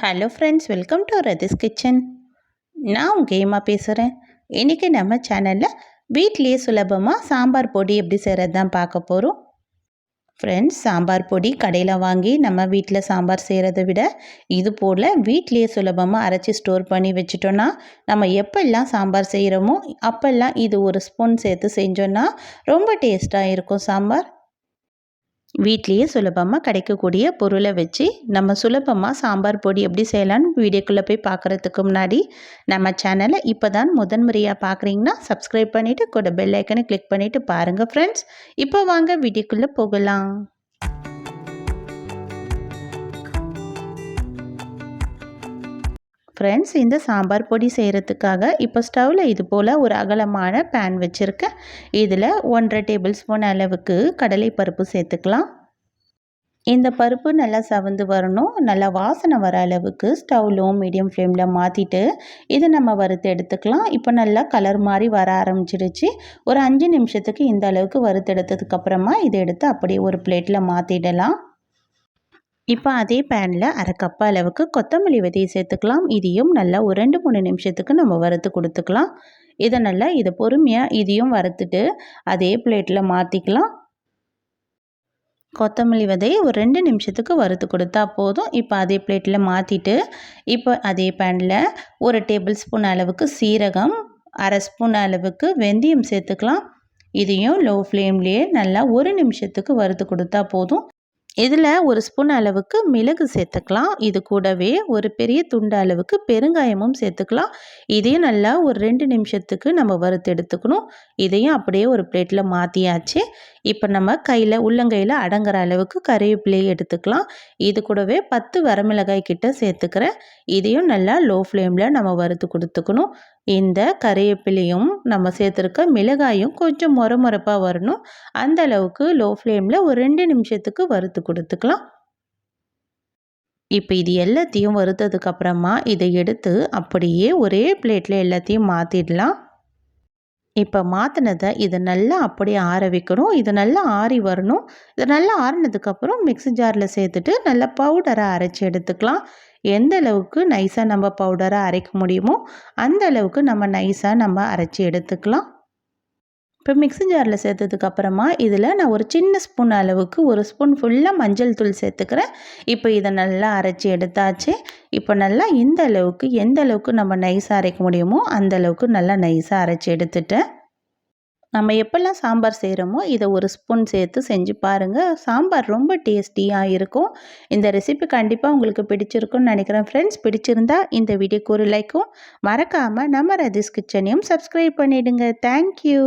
Hello friends welcome to Rathi's kitchen நான் உங்கள் ஏமா பேசுகிறேன் இன்றைக்கி நம்ம சேனலில் வீட்லேயே சுலபமாக சாம்பார் பொடி எப்படி செய்கிறது தான் பார்க்க போகிறோம் ஃப்ரெண்ட்ஸ் சாம்பார் பொடி கடையில் வாங்கி நம்ம வீட்டில் சாம்பார் செய்கிறத விட இது போல் வீட்லேயே சுலபமாக அரைச்சி ஸ்டோர் பண்ணி வச்சிட்டோன்னா நம்ம எப்பெல்லாம் சாம்பார் செய்கிறோமோ அப்போல்லாம் இது ஒரு ஸ்பூன் சேர்த்து செஞ்சோன்னா ரொம்ப டேஸ்ட்டாக இருக்கும் சாம்பார். வீட்லேயே சுலபமாக கிடைக்கக்கூடிய பொருளை வச்சு நம்ம சுலபமாக சாம்பார் பொடி எப்படி செய்யலான்னு வீடியோக்குள்ளே போய் பார்க்குறதுக்கு முன்னாடி நம்ம சேனலை இப்போ தான் முதன்முறையாக பார்க்குறீங்கன்னா சப்ஸ்கிரைப் பண்ணிவிட்டு கூட பெல் ஐக்கனை கிளிக் பண்ணிவிட்டு பாருங்கள் ஃப்ரெண்ட்ஸ் இப்போ வாங்க வீடியோக்குள்ளே போகலாம். ஃப்ரெண்ட்ஸ் இந்த சாம்பார் பொடி செய்கிறதுக்காக இப்போ ஸ்டவ்வில் இது போல் ஒரு அகலமான பேன் வச்சுருக்கேன். இதில் ஒன்றரை டேபிள் ஸ்பூன் அளவுக்கு கடலை பருப்பு சேர்த்துக்கலாம். இந்த பருப்பு நல்லா சவந்து வரணும். நல்லா வாசனை வர அளவுக்கு ஸ்டவ் லோ மீடியம் ஃப்ளேமில் மாற்றிட்டு இதை நம்ம வறுத்து எடுத்துக்கலாம். இப்போ நல்லா கலர் மாதிரி வர ஆரம்பிச்சிடுச்சு. ஒரு அஞ்சு நிமிஷத்துக்கு இந்த அளவுக்கு வறுத்து எடுத்ததுக்கப்புறமா இதை எடுத்து அப்படியே ஒரு பிளேட்டில் மாற்றிடலாம் இப்போ அதே பேனில் அரை கப் அளவுக்கு கொத்தமல்லி விதையை சேர்த்துக்கலாம். இதையும் நல்லா ஒரு ரெண்டு மூணு நிமிஷத்துக்கு நம்ம வறுத்து கொடுத்துக்கலாம். இதை நல்லா இதை பொறுமையாக இதையும் வறுத்துட்டு அதே பிளேட்டில் மாற்றிக்கலாம் கொத்தமல்லி விதையை ஒரு ரெண்டு நிமிஷத்துக்கு வறுத்து கொடுத்தா போதும். இப்போ அதே பிளேட்டில் மாற்றிட்டு இப்போ அதே பேனில் ஒரு டேபிள் ஸ்பூன் அளவுக்கு சீரகம் அரை ஸ்பூன் அளவுக்கு வெந்தயம் சேர்த்துக்கலாம். இதையும் லோ ஃப்ளேம்லேயே நல்லா ஒரு நிமிஷத்துக்கு வறுத்து கொடுத்தா போதும். இதில் ஒரு ஸ்பூன் அளவுக்கு மிளகு சேர்த்துக்கலாம். இது கூடவே ஒரு பெரிய துண்டு அளவுக்கு பெருங்காயமும் சேர்த்துக்கலாம். இதையும் நல்லா ஒரு ரெண்டு நிமிஷத்துக்கு நம்ம வறுத்து எடுத்துக்கணும். இதையும் அப்படியே ஒரு பிளேட்டில் மாற்றியாச்சு இப்போ நம்ம கையில் உள்ளங்கையில் அடங்குற அளவுக்கு கறிவேப்பிலையை எடுத்துக்கலாம். இது கூடவே பத்து வரமிளகாய் கிட்ட சேர்த்துக்கிறேன். இதையும் நல்லா லோ ஃப்ளேமில் நம்ம வறுத்து கொடுத்துக்கணும். இந்த கறிவேப்பிலையும் நம்ம சேர்த்துருக்க மிளகாயும் கொஞ்சம் முறமுறப்பாக வரணும். அந்த அளவுக்கு லோ ஃப்ளேமில் ஒரு ரெண்டு நிமிஷத்துக்கு வறுத்து கொடுத்துக்கலாம். இப்போ இது எல்லாத்தையும் வறுத்ததுக்கப்புறமா இதை எடுத்து அப்படியே ஒரே பிளேட்டில் எல்லாத்தையும் மாற்றிடலாம் இப்போ மாற்றினதை இதை நல்லா அப்படியே ஆற வைக்கணும். இது நல்லா ஆறி வரணும். இது நல்லா ஆறினதுக்கப்புறம் மிக்ஸி ஜாரில் சேர்த்துட்டு நல்லா பவுடரை அரைச்சி எடுத்துக்கலாம். எந்த அளவுக்கு நைஸாக நம்ம பவுடரை அரைக்க முடியுமோ அந்த அளவுக்கு நம்ம நைஸாக நம்ம அரைச்சி எடுத்துக்கலாம். இப்போ மிக்ஸி ஜாரில் சேர்த்ததுக்கு அப்புறமா இதில் நான் ஒரு சின்ன ஸ்பூன் அளவுக்கு ஒரு ஸ்பூன் ஃபுல்லாக மஞ்சள் தூள் சேர்த்துக்கிறேன். இப்போ இதை நல்லா அரைச்சி எடுத்தாச்சு. இப்போ நல்லா இந்த அளவுக்கு எந்த அளவுக்கு நம்ம நைஸாக அரைக்க முடியுமோ அந்த அளவுக்கு நல்லா நைஸாக அரைச்சி எடுத்துட்டேன். நம்ம எப்போல்லாம் சாம்பார் செய்கிறோமோ இதை ஒரு ஸ்பூன் சேர்த்து செஞ்சு பாருங்கள் சாம்பார் ரொம்ப டேஸ்டியாக இருக்கும். இந்த ரெசிபி கண்டிப்பாக உங்களுக்கு பிடிச்சிருக்கும்னு நினைக்கிறேன். ஃப்ரெண்ட்ஸ் பிடிச்சிருந்தா இந்த வீடியோக்கு ஒரு லைக்கும் மறக்காமல் நம்ம ரதிஸ் கிச்சனையும் சப்ஸ்கிரைப் பண்ணிவிடுங்க தேங்க்யூ